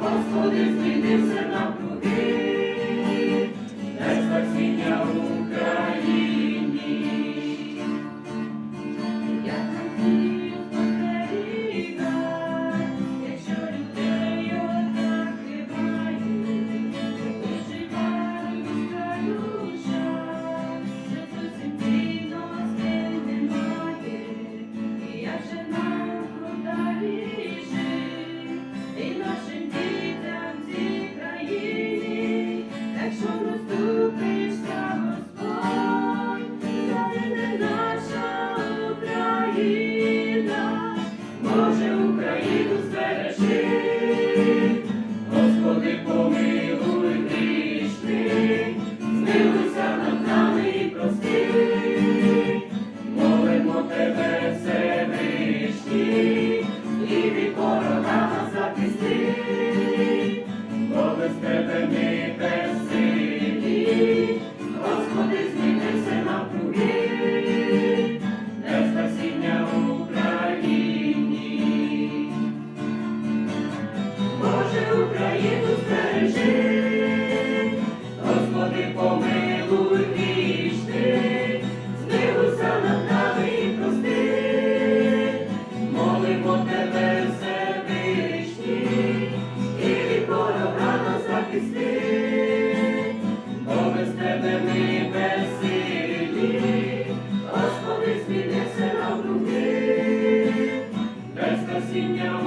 Господи, зміни 주 Господи, змінися на груди, без насіння.